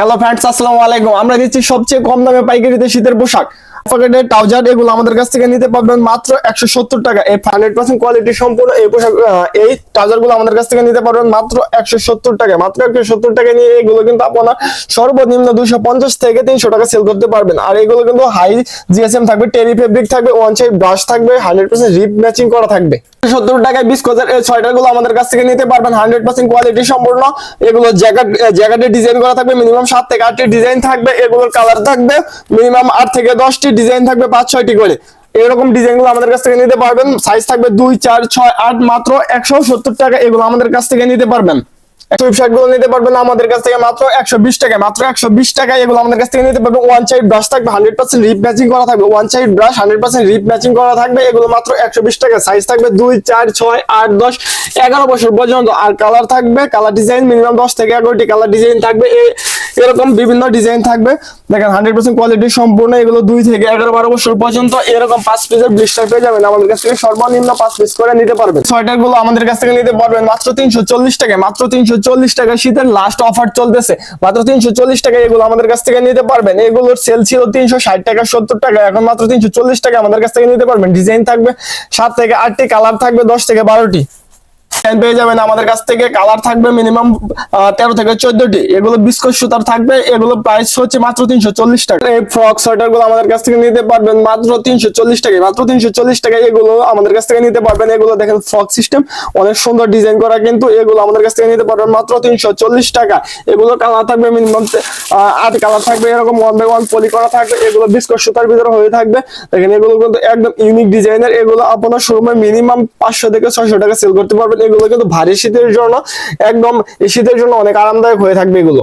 Hello friends আসসালামু আলাইকুম। আমরা দিচ্ছি সবচেয়ে কম দামে পাইকারিতে শীতের পোশাক। পকেটের ট্রাউজার এগুলো আমাদের কাছ থেকে নিতে পারবেন মাত্র একশো সত্তর টাকা। এই হান্ড্রেড পার্সেন্ট কোয়ালিটি সম্পূর্ণ এই পোশাক এই ট্রাউজারগুলো আমাদের কাছ থেকে নিতে পারবেন মাত্র একশো সত্তর টাকা। মাত্র একশো সত্তর টাকা নিয়ে এগুলো কিন্তু আপনার সর্বনিম্ন দুশো থেকে তিনশো টাকা সেল করতে পারবেন। আর এগুলো কিন্তু হাই জিএসএম থাকবে টেরি ফেব্রিক থাকবে ওয়ান সাইড ব্রাশ থাকবে, হান্ড্রেড পার্সেন্ট রিপ ম্যাচিং করা থাকবে। সত্তর টাকায় বিশ কোজার এই সোয়েটারগুলো আমাদের কাছ থেকে নিতে পারবেন, হান্ড্রেড পার্সেন্ট কোয়ালিটি সম্পূর্ণ। এগুলো জ্যাকেট জ্যাকেটের ডিজাইন করা থাকবে মিনিমাম সাত থেকে আটটি ডিজাইন থাকবে, এগুলোর কালার থাকবে মিনিমাম আট থেকে দশটি ডিজাইন থাকবে পাঁচ, ছয়টি করে। এরকম ডিজাইনগুলো আমাদের কাছ থেকে নিতে পারবেন। সাইজ থাকবে দুই, চার, ছয়, আট, মাত্র একশো সত্তর টাকা এগুলো আমাদের কাছ থেকে নিতে পারবেন। ওয়ান ব্রাশ থাকবে পার্সেন্ট করা থাকবে। One brush hundred rip matching করা থাকবে। এগুলো মাত্র একশো বিশ টাকা সাইজ থাকবে দুই, চার, ছয়, আট, দশ, এগারো বছর পর্যন্ত। আর কালার থাকবে কালার ডিজাইন মিনিমাম দশ থেকে এগারোটি কালার ডিজাইন থাকবে। এরকম বিভিন্ন ডিজাইন থাকবে। দেখেন হান্ড্রেড পার্সেন্ট কোয়ালিটি সম্পূর্ণ, এগুলো দুই থেকে এগারো বারো বছর পর্যন্ত এরকম পাঁচ পিসের ব্লিস্টার পেয়ে যাবেন। আমাদের কাছ থেকে সর্বনিম্ন পাঁচ পিস করে নিতে পারবেন। সোয়েটারগুলো আমাদের কাছ থেকে নিতে পারবেন মাত্র তিনশো চল্লিশ টাকা মাত্র তিনশো চল্লিশ টাকা শীতের লাস্ট অফার চলতেছে। মাত্র তিনশো চল্লিশ টাকা এগুলো আমাদের কাছ থেকে নিতে পারবেন। এগুলোর সেল ছিল তিনশো ষাট টাকা, সত্তর টাকা। এখন মাত্র তিনশো চল্লিশ টাকা আমাদের কাছ থেকে নিতে পারবেন। ডিজাইন থাকবে সাত থেকে আটটি কালার থাকবে দশ থেকে বারোটি। ডিজাইন পেয়ে যাবেন। আমাদের কাছ থেকে কালার থাকবে মিনিমাম তেরো থেকে চোদ্দটি। এগুলো বিস্কুট সুতার থাকবে। এগুলো প্রাইস হচ্ছে মাত্র তিনশো চল্লিশ টাকা। এই ফ্রক সোয়েটারগুলো আমাদের কাছ থেকে নিতে পারবেন মাত্র তিনশো চল্লিশ টাকা মাত্র তিনশো চল্লিশ টাকা এগুলো আমাদের কাছ থেকে নিতে পারবেন। এগুলো দেখেন ফ্রক সিস্টেম অনেক সুন্দর ডিজাইন করা কিন্তু এগুলো আমাদের কাছ থেকে নিতে পারবেন মাত্র তিনশো চল্লিশ টাকা। এগুলো কালার থাকবে মিনিমাম আট কালার থাকবে। এরকম ওয়ান বাই ওয়ান পলি করা থাকবে। এগুলো বিস্কুট সুতার ভিতরে হয়ে থাকবে। দেখেন এগুলো কিন্তু একদম ইউনিক ডিজাইনের এগুলো আপনার শোরুমে মিনিমাম পাঁচশো থেকে ছয়শো টাকা সেল করতে পারবেন। এগুলো কিন্তু ভারী শীতের জন্য একদম শীতের জন্য অনেক আরামদায়ক হয়ে থাকবে এগুলো।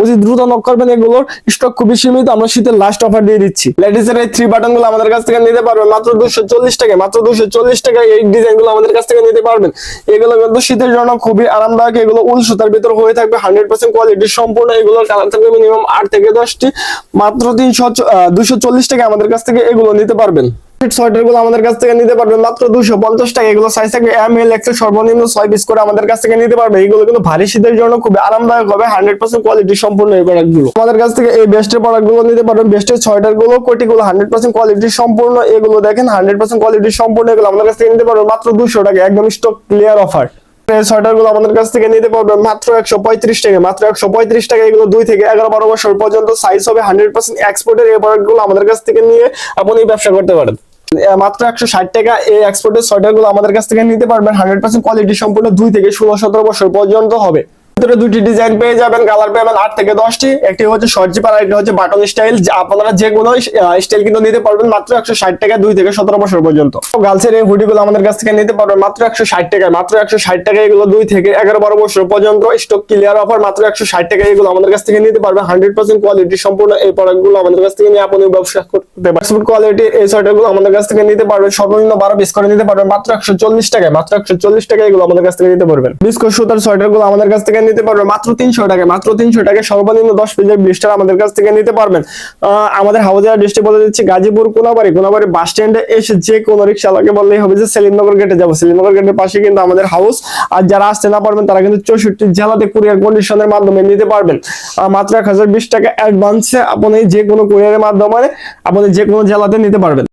অতি দ্রুত নক করবেন এগুলোর স্টক খুবই সীমিত, আমরা শীতের লাস্ট অফার দিয়ে দিচ্ছি। লেডিস এর এই থ্রি বাটনগুলো আমাদের কাছ থেকে নিতে পারবেন, মাত্র দুশো চল্লিশ টাকা মাত্র দুশো চল্লিশ টাকা এই আমাদের কাছ থেকে নিতে পারবেন। এগুলো কিন্তু শীতের জন্য খুবই আরামদায়ক, এগুলো উল সুতার ভিতর হয়ে থাকবে হান্ড্রেড পার্সেন্ট কোয়ালিটি সম্পূর্ণ এগুলোর কালার থাকবে মিনিমাম আট থেকে দশটি, মাত্র তিনশো দুশো চল্লিশ টাকা আমাদের কাছ থেকে এগুলো নিতে পারবেন। সোয়েটারগুলো আমাদের কাছ থেকে নিতে পারবেন মাত্র দুশো পঞ্চাশ টাকা। এগুলো সাইজ থাকবে এম এল এক্সেল সর্বনিম্ন ছয় পিস করে আমাদের কাছ থেকে নিতে পারবে। এগুলো কিন্তু ভারী শীতের জন্য খুব আরামদায়ক হবে। হান্ড্রেড পার্সেন্ট কোয়ালিটি সম্পূর্ণ এই প্রোডাক্টগুলো। আমাদের কাছ থেকে এই বেস্টের প্রোডাক্টগুলো নিতে পারবেন বেস্টের সোয়েটারগুলো কোটি গুলো হান্ড্রেড পার্সেন্ট কোয়ালিটি সম্পূর্ণ এগুলো দেখেন হান্ড্রেড পার্সেন্ট কোয়ালিটি সম্পূর্ণ এগুলো আমাদের কাছ থেকে নিতে পারবেন মাত্র দুশো টাকা, একদম স্টক ক্লিয়ার অফার এই সোয়েটারগুলো আমাদের কাছ থেকে নিতে পারবেন মাত্র একশো পঁয়ত্রিশ টাকা। মাত্র একশো পঁয়ত্রিশ টাকা এগুলো দুই থেকে এগারো বারো বছর পর্যন্ত সাইজ হবে। হান্ড্রেড পার্সেন্ট এক্সপোর্টের এই প্রোডাক্টগুলো আমাদের কাছ থেকে নিয়ে আপনি ব্যবসা করতে পারেন। মাত্র একশো ষাট টাকা। এই এক্সপোর্টের সোয়েটারগুলো আমাদের কাছ থেকে নিতে পারবেন। হান্ড্রেড পার্সেন্ট কোয়ালিটি সম্পূর্ণ দুই থেকে ষোলো সতেরো বছর পর্যন্ত হবে। দুটি ডিজাইন পেয়ে যাবেন কালার পাবেন আট থেকে দশটি। একটি হচ্ছে শর্ট জিপার একটি হচ্ছে বাটন স্টাইল আপনারা যে কোনো স্টাইল কিন্তু নিতে পারবেন মাত্র একশো ষাট টাকা দুই থেকে সতেরো বছর পর্যন্ত। গার্লসের এই হুডি গুলো আমাদের কাছ থেকে নিতে পারবেন মাত্র একশো ষাট টাকা মাত্র একশো ষাট টাকা এগুলো দুই থেকে এগারো বারো বছর পর্যন্ত স্টক ক্লিয়ার অফার মাত্র একশো ষাট টাকা এগুলো আমাদের কাছ থেকে নিতে পারবেন। হান্ড্রেড পার্সেন্ট কোয়ালিটি সম্পূর্ণ এই প্রোডাক্টগুলো আমাদের কাছ থেকে নিয়ে আপনি ব্যবসা করতে পারবেন। কোয়ালিটি এই সোয়েটারগুলো আমাদের কাছ থেকে নিতে পারবেন। সর্বনিম্ন বারো পিস করে নিতে পারবেন মাত্র একশো চল্লিশ টাকায়। মাত্র একশো চল্লিশ টাকা এগুলো আমাদের কাছ থেকে নিতে পারবেন। বিস্কুট সুতার সোয়েটারগুলো আমাদের কাছ থেকে নিতে পারবেন মাত্র তিনশো টাকা মাত্র তিনশো টাকা সর্বনিম্ন দশ পিসের ব্লিস্টার আমাদের কাছ থেকে নিতে পারবেন। আমাদের হাউজার ডিস্ট্রিক্ট বলে দিচ্ছি গাজীপুর, কোনাবাড়ি কোনাবাড়ি বাস স্ট্যান্ডে এসে যে কোনো রিক্সাওয়ালাকে বললেই হবে যে সেলিমনগর গেটে যাব। সেলিমনগর গেটের পাশে কিন্তু আমাদের হাউস আর যারা আসতে না পারবেন তারা কিন্তু চৌষট্টি জেলাতে কুরিয়ার কন্ডিশনের মাধ্যমে নিতে পারবেন। মাত্র এক হাজার বিশ টাকা অ্যাডভান্সে আপনি যে কোনো কুরিয়ারের মাধ্যমে আপনি যে কোনো জেলাতে নিতে পারবেন।